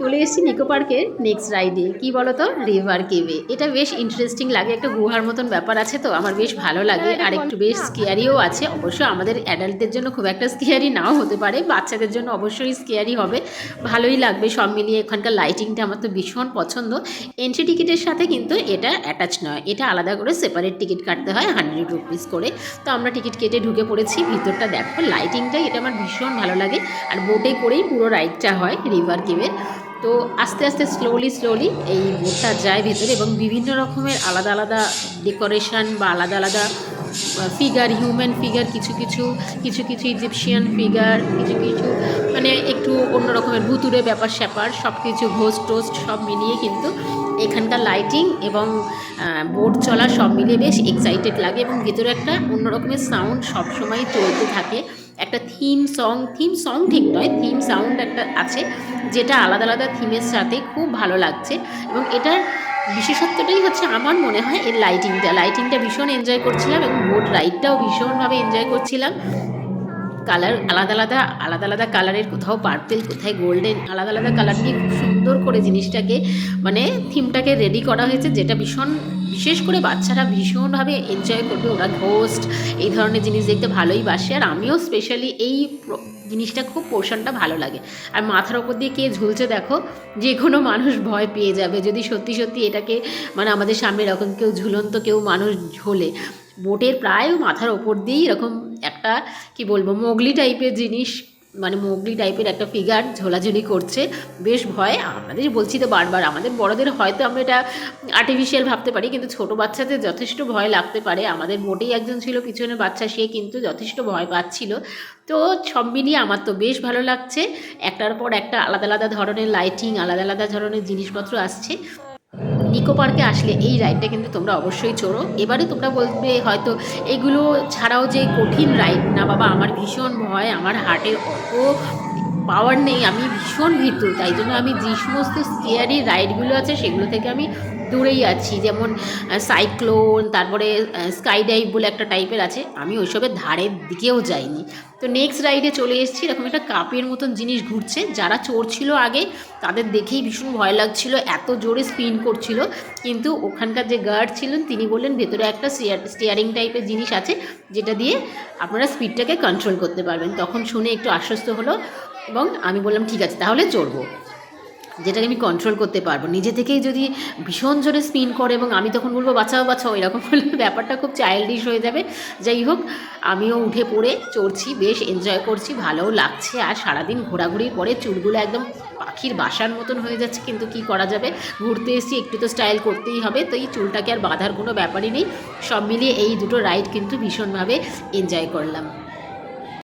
চলে এসেছি নিকো পার্কের নেক্সট রাইডে কি বলো তো রিভার কেভে এটা বেশ ইন্টারেস্টিং লাগে একটা গুহার মতন ব্যাপার আছে তো আমার বেশ ভালো লাগে। আর একটু বেশ স্কেয়ারিও আছে। অবশ্য আমাদের অ্যাডাল্টদের জন্য খুব একটা স্কেয়ারি নাও হতে পারে বাচ্চাদের জন্য অবশ্যই স্কেয়ারি হবে। ভালোই লাগবে সব মিলিয়ে এখানকার লাইটিংটা আমার তো ভীষণ পছন্দ। এন্ট্রি টিকিটের সাথে কিন্তু এটা অ্যাটাচ নয়। এটা আলাদা করে সেপারেট টিকিট কাটতে হয় হান্ড্রেড রুপিস করে। তো আমরা টিকিট কেটে ঢুকে পড়েছি ভিতরটা দেখো। লাইটিংটা এটা আমার ভীষণ ভালো লাগে। আর বোটে করেই পুরো রাইডটা হয় রিভার কেভের তো আস্তে আস্তে স্লোলি স্লোলি এই বোটটা যায় ভেতরে এবং বিভিন্ন রকমের আলাদা আলাদা ডেকোরেশন বা আলাদা আলাদা ফিগার হিউম্যান ফিগার কিছু কিছু কিছু কিছু ইজিপশিয়ান ফিগার কিছু কিছু মানে একটু অন্য রকমের ভুতুরে ব্যাপার স্যাপার সব কিছু ঘোস্ট টোস্ট সব মিলিয়ে কিন্তু এখানকার লাইটিং এবং বোট চলা সব মিলিয়ে বেশ এক্সাইটেড লাগে এবং ভেতরে একটা অন্য রকমের সাউন্ড সবসময় চলতে থাকে। একটা থিম সং থিম সং ঠিক নয় থিম সাউন্ড একটা আছে যেটা আলাদা আলাদা থিমের সাথে খুব ভালো লাগছে এবং এটার বিশেষত্বটাই হচ্ছে আমার মনে হয় এর লাইটিংটা লাইটিংটা ভীষণ এনজয় করছিলাম এবং বোট রাইডটাও ভীষণভাবে এনজয় করছিলাম। কালার আলাদা আলাদা আলাদা আলাদা কালারের কোথাও পার্পেল কোথায় গোল্ডেন আলাদা আলাদা কালার দিয়ে খুব সুন্দর করে জিনিসটাকে মানে থিমটাকে রেডি করা হয়েছে, যেটা ভীষণ বিশেষ করে বাচ্চারা ভীষণভাবে এনজয় করবে, ওরা ঘোস্ট এই ধরনের জিনিস দেখতে ভালোই বাসে। আর আমিও স্পেশালি এই জিনিসটা খুব পোর্শনটা ভালো লাগে। আর মাথার ওপর দিয়ে কে ঝুলছে দেখো, যে কোনো মানুষ ভয় পেয়ে যাবে। যদি সত্যি সত্যি এটাকে মানে আমাদের সামনে এরকম কেউ ঝুলন্ত, কেউ মানুষ ঝোলে, বোটের প্রায় মাথার ওপর দিয়েই এরকম একটা, কি বলব, মোগলি টাইপের জিনিস মানে মোগলি টাইপের একটা ফিগার ঝোলাঝুলি করছে। বেশ ভয়, আমাদের বলছি তো বারবার, আমাদের বড়দের হয়তো আমরা এটা আর্টিফিশিয়াল ভাবতে পারি, কিন্তু ছোট বাচ্চাদের যথেষ্ট ভয় লাগতে পারে। আমাদের মোটেই একজন ছিল পিছনে বাচ্চা, সে কিন্তু যথেষ্ট ভয় পাচ্ছিল। তো সব মিলিয়ে আমার তো বেশ ভালো লাগছে। একটার পর একটা আলাদা আলাদা ধরনের লাইটিং আলাদা আলাদা ধরনের জিনিসপত্র আসছে। নিকো পার্কে আসলে এই রাইডটা কিন্তু তোমরা অবশ্যই চড়ো। এবারে তোমরা বলবে হয়তো এগুলো ছাড়াও যে কঠিন রাইড না বাবা, আমার ভীষণ ভয়, আমার হার্টের অত পাওয়ার নেই, আমি ভীষণ ভীতু, তাই জন্য আমি যে সমস্ত স্টিয়ারি রাইডগুলো আছে সেগুলো থেকে আমি দূরেই আছি, যেমন সাইক্লোন, তারপরে স্কাই ডাইভ বলে একটা টাইপের আছে, আমি ওইসবের ধারের দিকেও যাইনি। তো নেক্সট রাইডে চলে এসেছি, এরকম একটা কাপের মতন জিনিস ঘুরছে, যারা চড়ছিল আগে, তাদের দেখেই ভীষণ ভয় লাগছিল, এত জোরে স্পিন করছিল, কিন্তু ওখানকার যে গার্ড ছিলেন, তিনি বললেন, ভেতরে একটা স্টিয়ারিং টাইপের জিনিস আছে, যেটা দিয়ে আপনারা স্পিডটাকে কন্ট্রোল করতে পারবেন। তখন শুনে একটু আশ্বস্ত হলো এবং আমি বললাম, ঠিক আছে, তাহলে চড়বো। যেটাকে আমি কন্ট্রোল করতে পারব। নিজে থেকেই যদি ভীষণ জোরে স্পিন করে এবং আমি তখন বলব, বাঁচাও বাঁচাও, এরকম হলে ব্যাপারটা খুব চাইল্ডিশ হয়ে যাবে। যাই হোক, আমিও উঠে পড়ে চড়ছি, বেশ এনজয় করছি, ভালোও লাগছে। আর সারাদিন ঘোরাঘুরির পরে চুলগুলো একদম পাখির বাসার মতন হয়ে যাচ্ছে, কিন্তু কি করা যাবে? ঘুরতে এসেছি, একটু তো স্টাইল করতেই হবে, তো এই চুলটাকে আর বাঁধার কোনো ব্যাপারই নেই। সব মিলিয়ে এই দুটো রাইড কিন্তু ভীষণভাবে এনজয় করলাম।